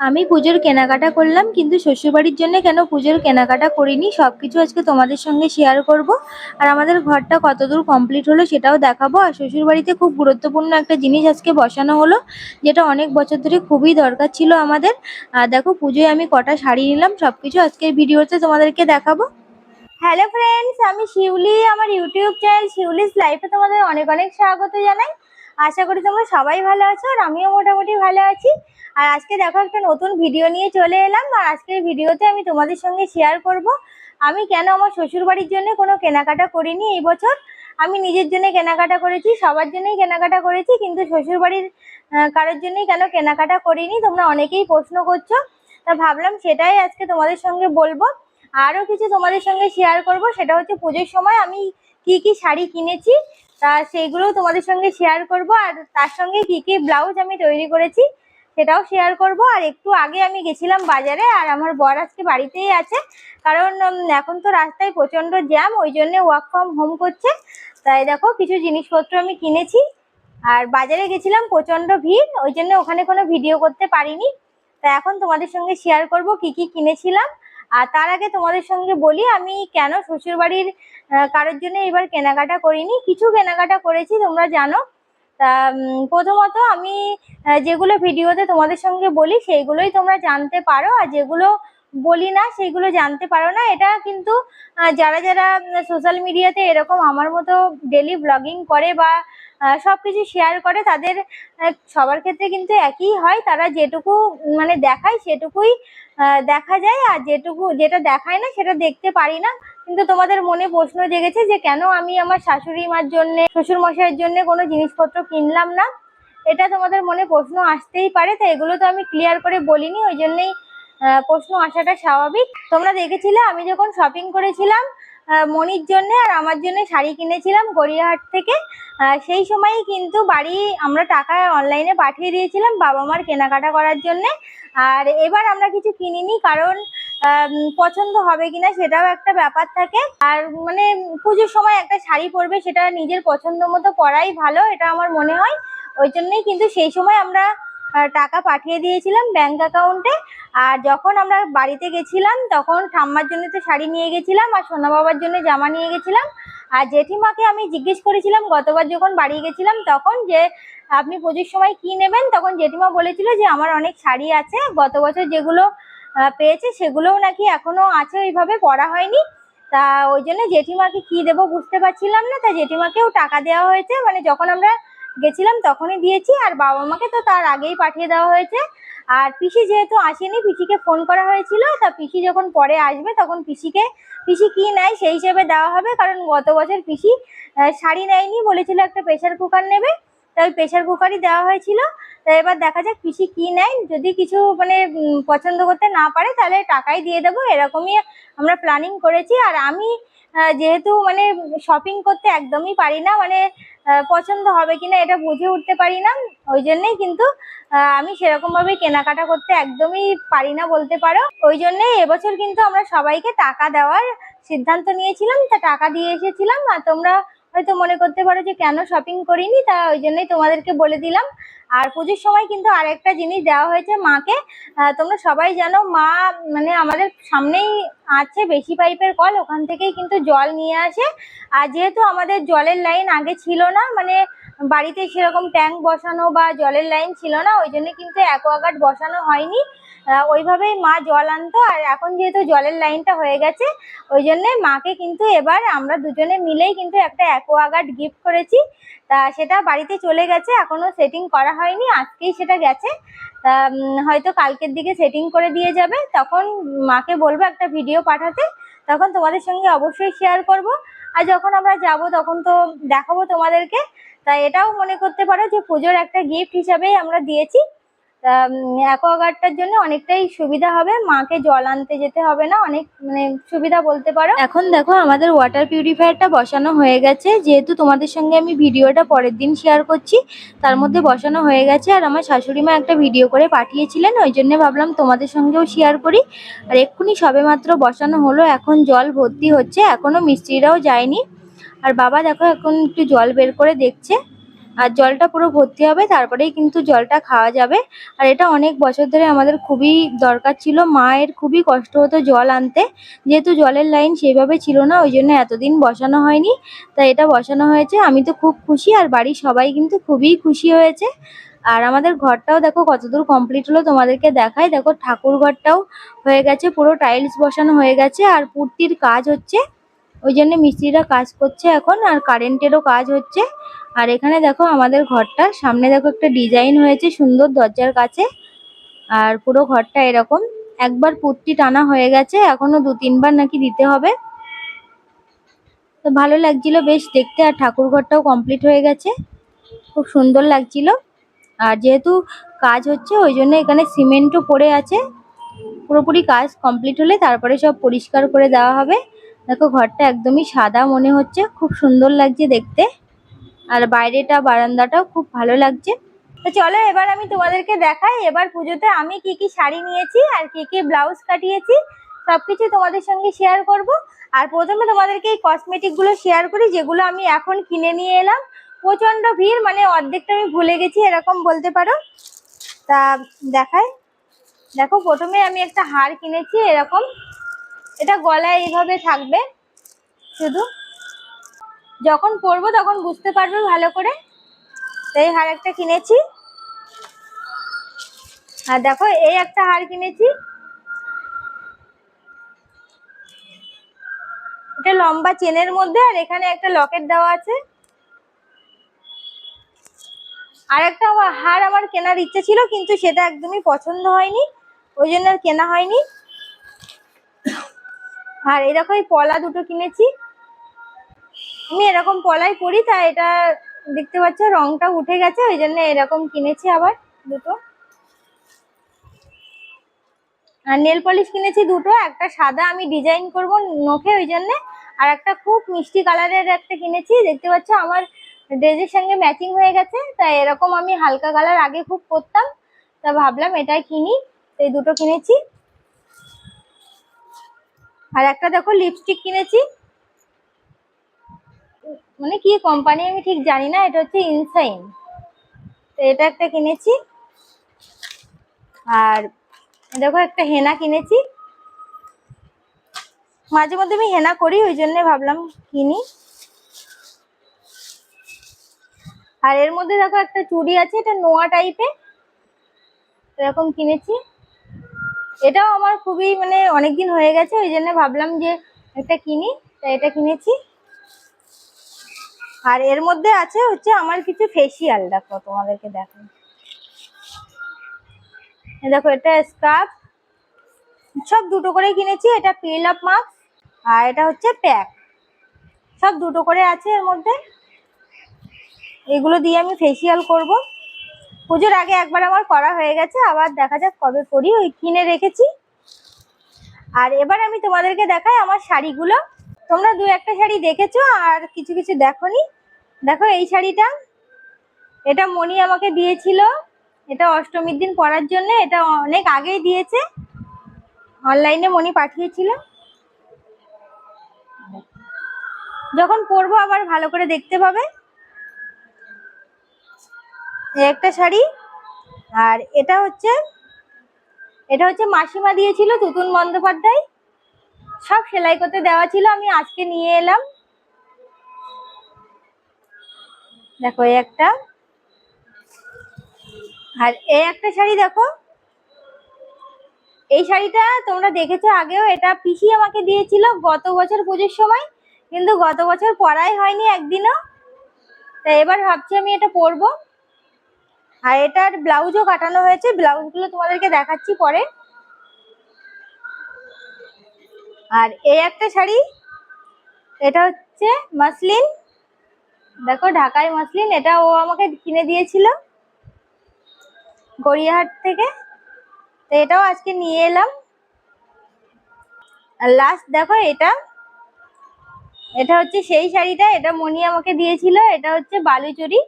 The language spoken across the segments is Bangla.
আমি পুজোর কেনাকাটা করলাম, কিন্তু শ্বশুরবাড়ির জন্য কেন পুজোর কেনাকাটা করিনি? সব কিছু আজকে তোমাদের সঙ্গে শেয়ার করব। আর আমাদের ঘরটা কতদূর কমপ্লিট হলো সেটাও দেখাবো। আর শ্বশুরবাড়িতে খুব গুরুত্বপূর্ণ একটা জিনিস আজকে বসানো হলো, যেটা অনেক বছর ধরে খুবই দরকার ছিল আমাদের। আর দেখো, পুজোয় আমি কটা শাড়ি নিলাম সব কিছু আজকের ভিডিওতে তোমাদেরকে দেখাবো। হ্যালো ফ্রেন্ডস আমি শিউলি, আমার ইউটিউব চ্যানেল শিউলিস লাইফে তোমাদের অনেক অনেক স্বাগত জানাই। আশা করি তোমরা সবাই ভালো আছো আর আমিও মোটামুটি ভালো আছি। আর আজকে দেখো একটা নতুন ভিডিও নিয়ে চলে এলাম আর আজকের ভিডিওতে আমি তোমাদের সঙ্গে শেয়ার করব। আমি কেন আমার শ্বশুরবাড়ির জন্য কোনো কেনাকাটা করিনি এই বছর? আমি নিজের জন্য কেনাকাটা করেছি, সবার জন্যই কেনাকাটা করেছি, কিন্তু শ্বশুরবাড়ির কারোর জন্যই কেন কেনাকাটা করিনি? তোমরা অনেকেই প্রশ্ন করছ, তা ভাবলাম সেটাই আজকে তোমাদের সঙ্গে বলব। আরও কিছু তোমাদের সঙ্গে শেয়ার করব, সেটা হচ্ছে পুজোর সময় আমি কি কি শাড়ি কিনেছি তা সেইগুলোও তোমাদের সঙ্গে শেয়ার করব, আর তার সঙ্গে কি কি ব্লাউজ আমি তৈরি করেছি সেটাও শেয়ার করব। আর একটু আগে আমি গেছিলাম বাজারে, আর আমার বর আজকে বাড়িতেই আছে। কারণ এখন তো রাস্তায় প্রচণ্ড জ্যাম, ওই জন্যে ওয়ার্ক ফ্রম হোম করছে। তাই দেখো, কিছু জিনিসপত্র আমি কিনেছি। আর বাজারে গেছিলাম, প্রচণ্ড ভিড়, ওই জন্য ওখানে কোনো ভিডিও করতে পারিনি। তা এখন তোমাদের সঙ্গে শেয়ার করব, কি কি কিনেছিলাম। আর তার আগে তোমাদের সঙ্গে বলি আমি কেন শ্বশুরবাড়ির আহ, কারোর জন্য এবার কেনাকাটা করিনি। কিছু কেনাকাটা করেছি তোমরা জানো। তা প্রথমত আমি যেগুলো ভিডিওতে তোমাদের সঙ্গে বলি সেইগুলোই তোমরা জানতে পারো। আর যেগুলো বলি না সেইগুলো জানতে পারো না। এটা কিন্তু যারা যারা সোশ্যাল মিডিয়াতে এরকম আমার মতো ডেলি ব্লগিং করে বা আহ, সবকিছু শেয়ার করে তাদের সবার ক্ষেত্রে কিন্তু একই হয়। তারা যেটুকু মানে দেখায় সেটুকুই দেখা যায়। আর যেটুকু যেটা দেখায় না সেটা দেখতে পারি না। কিন্তু তোমাদের মনে প্রশ্ন জেগেছে যে কেন আমি আমার শাশুড়ি মার জন্য শ্বশুর মশাইয়ের জন্য কোনো জিনিসপত্র কিনলাম না? এটা তোমাদের মনে প্রশ্ন আসতেই পারে তো এগুলো তো আমি ক্লিয়ার করে বলিনি। ওই জন্যই প্রশ্ন আসাটা স্বাভাবিক। তোমরা দেখেছিলে আমি যখন শপিং করেছিলাম মনির জন্য আর আমার জন্য শাড়ি কিনেছিলাম গড়িয়াহাট থেকে। সেই সময়ই কিন্তু বাড়ি আমরা টাকা অনলাইনে পাঠিয়ে দিয়েছিলাম বাবা মার কেনাকাটা করার জন্যে। আর এবার আমরা কিছু কিনিনি কারণ পছন্দ হবে কিনা সেটাও একটা ব্যাপার থাকে। আর মানে পুজোর সময় একটা শাড়ি পরবে সেটা নিজের পছন্দ মতো পরাই ভালো, এটা আমার মনে হয়। ওই জন্যই কিন্তু সেই সময় আমরা টাকা পাঠিয়ে দিয়েছিলাম ব্যাংক অ্যাকাউন্টে আর যখন আমরা বাড়িতে গেছিলাম, তখন ঠাম্মার জন্য তো শাড়ি নিয়ে গেছিলাম আর সোনা বাবার জন্য জামা নিয়ে গেছিলাম। আর জেঠিমাকে আমি জিজ্ঞেস করেছিলাম, গতবার যখন বাড়ি গেছিলাম, তখন যে, আপনি পুজোর সময় কি নেবেন? তখন জেঠিমা বলেছিল যে, আমার অনেক শাড়ি আছে। গত বছর যেগুলো পেয়েছে সেগুলোও নাকি এখনও আছে, ওইভাবে পরা হয়নি। তা ওই জন্য জেঠিমাকে কি দেবো বুঝতে পারছিলাম না। তা জেঠিমাকেও টাকা দেওয়া হয়েছে। মানে যখন আমরা গেছিলাম তখনই দিয়েছি আর বাবা মাকে তো তার আগেই পাঠিয়ে দেওয়া হয়েছে। আর পিসি যেহেতু আসেনি, পিসিকে ফোন করা হয়েছিল। তা পিসি যখন পরে আসবে, তখন পিসিকে, পিসি কি নেয় সেই হিসেবে দেওয়া হবে। কারণ গত বছর পিসি শাড়ি নেয়নি, বলেছিল একটা প্রেশার কুকার নেবে। তাই প্রেশার কুকারই দেওয়া হয়েছিল। তা এবার দেখা যাক পিসি কি নেয়। যদি কিছু মানে পছন্দ করতে না পারে, তাহলে টাকাই দিয়ে দেবো। এরকমই আমরা প্ল্যানিং করেছি। আর আমি যেহেতু মানে শপিং করতে একদমই পারি না মানে পছন্দ হবে কিনা এটা বুঝে উঠতে পারি না, ওই জন্যেই কিন্তু আমি সেরকমভাবে কেনাকাটা করতে একদমই পারি না বলতে পারো। ওই জন্যে এবছর কিন্তু আমরা সবাইকে টাকা দেওয়ার সিদ্ধান্ত নিয়েছিলাম, তা টাকা দিয়ে এসেছিলাম, আর তোমরা হয়তো মনে করতে পারো যে কেন শপিং করিনি, তা ওই জন্যই তোমাদেরকে বলে দিলাম। আর পুজোর সময় কিন্তু আরেকটা জিনিস দেওয়া হয়েছে মাকে। তোমরা সবাই জানো, মা মানে আমাদের সামনেই আছে বেশি পাইপের কল, ওখান থেকেই কিন্তু জল নিয়ে আসে। আর যেহেতু আমাদের জলের লাইন আগে ছিল না মানে বাড়িতে সেরকম ট্যাঙ্ক বসানো বা জলের লাইন ছিল না, ওই জন্য কিন্তু অ্যাকোয়াগার্ড বসানো হয়নি। ওইভাবেই মা জল আনতো, আর এখন যেহেতু জলের লাইনটা হয়ে গেছে, ওই জন্যে মাকে কিন্তু এবার আমরা দুজনে মিলেই কিন্তু একটা অ্যাকোয়াগার্ড গিফট করেছি। তা সেটা বাড়িতে চলে গেছে এখনও সেটিং করা হয়নি, আজকেই সেটা গেছে। তা হয়তো কালকের দিকে সেটিং করে দিয়ে যাবে। তখন মাকে বলব একটা ভিডিও পাঠাতে, তখন তোমাদের সঙ্গে অবশ্যই শেয়ার করব। আর যখন আমরা যাব, তখন তো দেখাবো তোমাদেরকে। তা এটাও মনে করতে পারো যে পুজোর একটা গিফট হিসাবেই আমরা দিয়েছি। অ্যাকোয়াগার্ডটার জন্য অনেকটাই সুবিধা হবে। মাকে জল আনতে যেতে হবে না, অনেক মানে সুবিধা বলতে পারো। এখন দেখো আমাদের ওয়াটার পিউরিফায়ারটা বসানো হয়ে গেছে। যেহেতু তোমাদের সঙ্গে আমি ভিডিওটা পরের দিন শেয়ার করছি, তার মধ্যে বসানো হয়ে গেছে। আর আমার শাশুড়ি মা একটা ভিডিও করে পাঠিয়েছিলেন, ওই জন্য ভাবলাম তোমাদের সঙ্গেও শেয়ার করি। আর এক্ষুনি সবেমাত্র বসানো হলো, এখন জল ভর্তি হচ্ছে এখনও মিস্ত্রিরাও যায়নি। আর বাবা দেখো এখন একটু জল বের করে দেখছে। আর জলটা পুরো ভর্তি হবে, তারপরেই কিন্তু জলটা খাওয়া যাবে। আর এটা অনেক বছর ধরে আমাদের খুবই দরকার ছিল, মায়ের খুবই কষ্ট হতো জল আনতে। যেহেতু জলের লাইন সেইভাবে ছিল না, ওই জন্য এতদিন বসানো হয়নি। তাই এটা বসানো হয়েছে। আমি তো খুব খুশি, আর বাড়ির সবাই কিন্তু খুবই খুশি হয়েছে। আর আমাদের ঘরটাও দেখো কতদূর কমপ্লিট হলো, তোমাদেরকে দেখাই। দেখো ঠাকুর ঘরটাও হয়ে গেছে, পুরো টাইলস বসানো হয়ে গেছে, আর পুর্তির কাজ হচ্ছে। ওই জন্য মিস্ত্রিরা কাজ করছে এখন, আর কারেন্টেরও কাজ হচ্ছে। আর এখানে দেখো আমাদের ঘরটা। সামনে দেখো একটা ডিজাইন হয়েছে সুন্দর দরজার কাছে। আর পুরো ঘরটা এরকম। একবার পুট্টি টানা হয়ে গেছে, এখনও দু তিনবার নাকি দিতে হবে। তো ভালো লাগছিল বেশ দেখতে, আর ঠাকুর ঘরটাও কমপ্লিট হয়ে গেছে। খুব সুন্দর লাগছিল। আর যেহেতু কাজ হচ্ছে, ওই জন্য এখানে সিমেন্টও পড়ে আছে। পুরোপুরি কাজ কমপ্লিট হলে তারপরে সব পরিষ্কার করে দেওয়া হবে। দেখো ঘরটা একদমই সাদা মনে হচ্ছে। খুব সুন্দর লাগছে দেখতে। আর বাইরেটা, বারান্দাটাও খুব ভালো লাগছে। তো চলো এবার আমি তোমাদেরকে দেখাই, এবার পুজোতে আমি কি কি শাড়ি নিয়েছি আর কি কি ব্লাউজ কাটিয়েছি, সবকিছু তোমাদের সঙ্গে শেয়ার করব। আর প্রথমে তোমাদেরকে এই কসমেটিকগুলো শেয়ার করি, যেগুলো আমি এখন কিনে নিয়ে এলাম। প্রচণ্ড ভিড় মানে অর্ধেকটা আমি ভুলে গেছি, এরকম বলতে পারো। তা দেখাই। দেখো, প্রথমে আমি একটা হার কিনেছি, এরকম। এটা গলায় এইভাবে থাকবে, শুধু। যখন পরবো তখন বুঝতে পারবে ভালো করে। এই হার একটা কিনেছি। আর দেখো, এই একটা হার কিনেছি। এটা লম্বা চেনের মধ্যে, আর এখানে একটা লকেট দেওয়া আছে। আর একটা হার আমার কেনার ইচ্ছে ছিল, কিন্তু সেটা একদমই পছন্দ হয়নি। ওই জন্য আর কেনা হয়নি। আর এরকম এই পলা দুটো কিনেছি। আমি এরকম পলাই পরি তাই এটা দেখতে পাচ্ছ, রংটা উঠে গেছে, ওই জন্য এরকম কিনেছি আবার দুটো। আর নেল পলিশ কিনেছি দুটো, একটা সাদা আমি ডিজাইন করব নখে, ওই জন্য। আর একটা খুব মিষ্টি কালারের একটা কিনেছি, দেখতে পাচ্ছ আমার ড্রেসের সঙ্গে ম্যাচিং হয়ে গেছে তাই এরকম আমি হালকা কালার আগে খুব করতাম, তা ভাবলাম এটাই কিনি, এই দুটো কিনেছি। আর একটা দেখো লিপস্টিক কিনেছি মানে কি কোম্পানি আমি ঠিক জানি না, এটা হচ্ছে ইনসাইন তো এটা একটা কিনেছি। আর দেখো একটা হেনা কিনেছি। মাঝে মধ্যে আমি হেনা করি, ওই জন্য ভাবলাম কিনি। আর এর মধ্যে দেখো একটা চুড়ি আছে, এটা নোয়া টাইপের এরকম কিনেছি। এটাও আমার খুবই মানে অনেকদিন হয়ে গেছে, ওই জন্য ভাবলাম যে একটা কিনি, তাই এটা কিনেছি। আর এর মধ্যে আছে হচ্ছে আমার কিছু ফেসিয়াল দেখো তোমাদেরকে দেখো। দেখো, এটা স্কার্ফ সব দুটো করে কিনেছি, এটা পিল আপ মাস্ক আর এটা হচ্ছে প্যাক সব দুটো করে আছে এর মধ্যে। এগুলো দিয়ে আমি ফেসিয়াল করব। পুজোর আগে একবার আমার করা হয়ে গেছে, আবার দেখা যাক কবে করি, ওই কিনে রেখেছি। আর এবার আমি তোমাদেরকে দেখাই আমার শাড়িগুলো। তোমরা দু একটা শাড়ি দেখেছ আর কিছু কিছু দেখোনি? দেখো এই শাড়িটা। এটা মণি আমাকে দিয়েছিল। এটা অষ্টমীর দিন পরার জন্য। এটা অনেক আগেই দিয়েছে। অনলাইনে মণি পাঠিয়েছিল। যখন পরবো আবার ভালো করে দেখতে পাবে। একটা শাড়ি। আর এটা হচ্ছে এটা হচ্ছে মাসিমা দিয়েছিল তুতুন বন্দ্যোপাধ্যায়। সব সেলাই করতে দেওয়া ছিল, আমি আজকে নিয়ে এলাম। দেখো, এই একটা। আর এই একটা শাড়ি দেখো। এই শাড়িটা তোমরা দেখেছ আগেও, এটা পিসি আমাকে দিয়েছিল গত বছর পুজোর সময়, কিন্তু গত বছর পরাই হয়নি একদিনও। তা এবার ভাবছি আমি এটা পরবো। আর এটার ব্লাউজও কাটানো হয়েছে, ব্লাউজগুলো তোমাদেরকে দেখাচ্ছি পরে। আর এই একটা শাড়ি, এটা হচ্ছে মাসলিন। দেখো ঢাকাই মাসলিন, এটা ও আমাকে কিনে দিয়েছিল গড়িয়াহাট থেকে। তো এটাও আজকে নিয়ে এলাম। আর লাস্ট দেখো এটা। এটা হচ্ছে সেই শাড়িটা, এটা মনি আমাকে দিয়েছিল। এটা হচ্ছে বালুচুরি।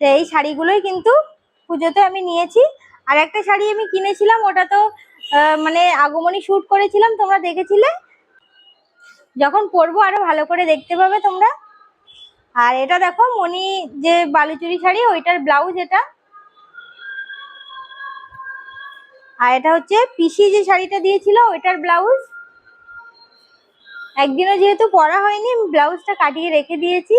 তো এই শাড়িগুলোই কিন্তু পুজোতে আমি নিয়েছি। আর একটা শাড়ি আমি কিনেছিলাম, ওটা তো মানে আগমনী শ্যুট করেছিলাম, তোমরা দেখেছিলে? যখন পরবো আরও ভালো করে দেখতে পাবে তোমরা। আর এটা দেখো মনি যে বালুচুরি শাড়ি, ওইটার ব্লাউজ এটা। আর এটা হচ্ছে পিসি যে শাড়িটা দিয়েছিল, ওইটার ব্লাউজ। একদিনও যেহেতু পরা হয়নি ব্লাউজটা কাটিয়ে রেখে দিয়েছি।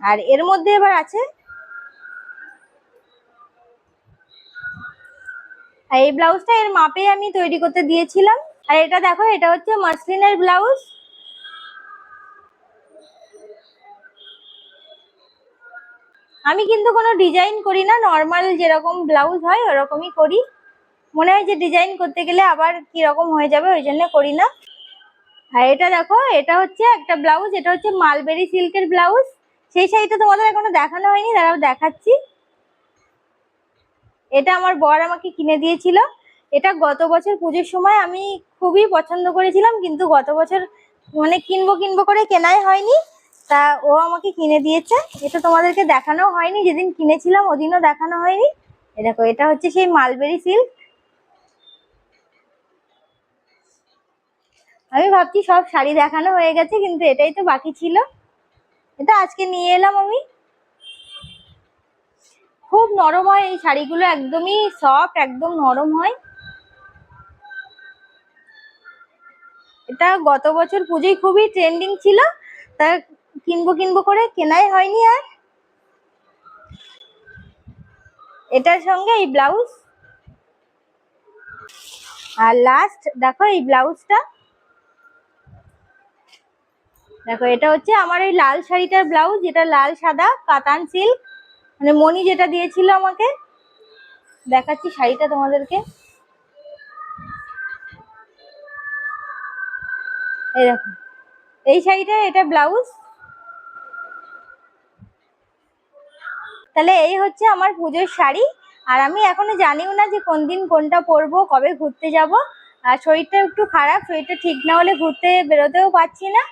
আর এর মধ্যে এবার আছে এই ব্লাউজটা এর মাপে আমি তৈরি করতে দিয়েছিলাম। আর এটা দেখো, এটা হচ্ছে মাসলিনের ব্লাউজ। আমি কিন্তু কোনো ডিজাইন করি না, নর্মাল যেরকম ব্লাউজ হয় ওরকমই করি। মনে হয় যে ডিজাইন করতে গেলে আবার কীরকম হয়ে যাবে, ওই জন্য করি না। আর এটা দেখো, এটা হচ্ছে একটা ব্লাউজ, এটা হচ্ছে মালবেরি সিল্কের ব্লাউজ। সেই শাড়িটা তোমাদের এখনও দেখানো হয়নি, দাঁড়াও দেখাচ্ছি। এটা আমার বর আমাকে কিনে দিয়েছিল। এটা গত বছর পুজোর সময় আমি খুবই পছন্দ করেছিলাম, কিন্তু গত বছর মানে কিনবো কিনবো করে কেনাই হয়নি। তা ও আমাকে কিনে দিয়েছে। এটা তোমাদেরকে দেখানো হয়নি, যেদিন কিনেছিলাম ওদিনও দেখানো হয়নি। এ দেখো, এটা হচ্ছে সেই মালবেরি সিল্ক। আমি ভাবছি সব শাড়ি দেখানো হয়ে গেছে, কিন্তু এটাই তো বাকি ছিল। এটা আজকে নিয়ে এলাম আমি। খুব নরম হয় এই শাড়িগুলো, একদমই সফট একদম নরম হয়। এটা গত বছর পুজোয় খুবই ট্রেন্ডিং ছিল, তা কিনবো কিনবো করে কেনাই হয়নি আর। এটার সঙ্গে এই ব্লাউজ আর লাস্ট দেখো এই ব্লাউজটা দেখো, এটা হচ্ছে আমার এই লাল শাড়িটার ব্লাউজ এটা লাল, সাদা, কাতান সিল্ক মানে মনি যেটা দিয়েছিল আমাকে। দেখাচ্ছি শাড়িটা তোমাদেরকে। এই দেখো, এই শাড়িটা, এটা ব্লাউজ। তাহলে এই হচ্ছে আমার পুজোর শাড়ি। আর আমি এখনও জানিও না যে কোন দিন কোনটা পরবো, কবে ঘুরতে যাব। আর শরীরটা একটু খারাপ, শরীরটা ঠিক না হলে ঘুরতে বেরোতেও পারছি না।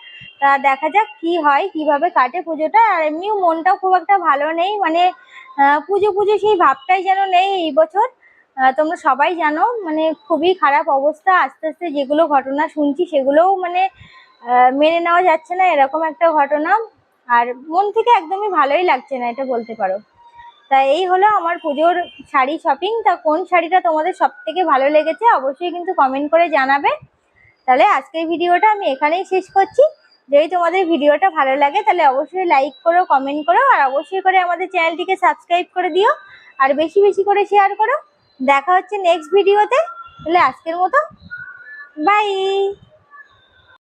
তা দেখা যাক কি হয়, কীভাবে কাটে পুজোটা। আর এমনিও মনটাও খুব একটা ভালো নেই মানে পুজো পুজো সেই ভাবটাই যেন নেই এই বছর। তোমরা সবাই জানো মানে খুবই খারাপ অবস্থা। আস্তে আস্তে যেগুলো ঘটনা শুনছি সেগুলোও মানে মেনে নেওয়া যাচ্ছে না, এরকম একটা ঘটনা। আর মন থেকে একদমই ভালোই লাগছে না, এটা বলতে পারো। তা এই হলো আমার পুজোর শাড়ি শপিং। তা কোন শাড়িটা তোমাদের সব থেকে ভালো লেগেছে, অবশ্যই কিন্তু কমেন্ট করে জানাবে। তাহলে আজকের ভিডিওটা আমি এখানেই শেষ করছি। যদি তোমাদের ভিডিওটা ভালো লাগে, তাহলে অবশ্যই লাইক করো কমেন্ট করো, আর অবশ্যই করে আমাদের চ্যানেলটিকে সাবস্ক্রাইব করে দিও, আর বেশি বেশি করে শেয়ার করো। দেখা হচ্ছে নেক্সট ভিডিওতে তাহলে আজকের মতো বাই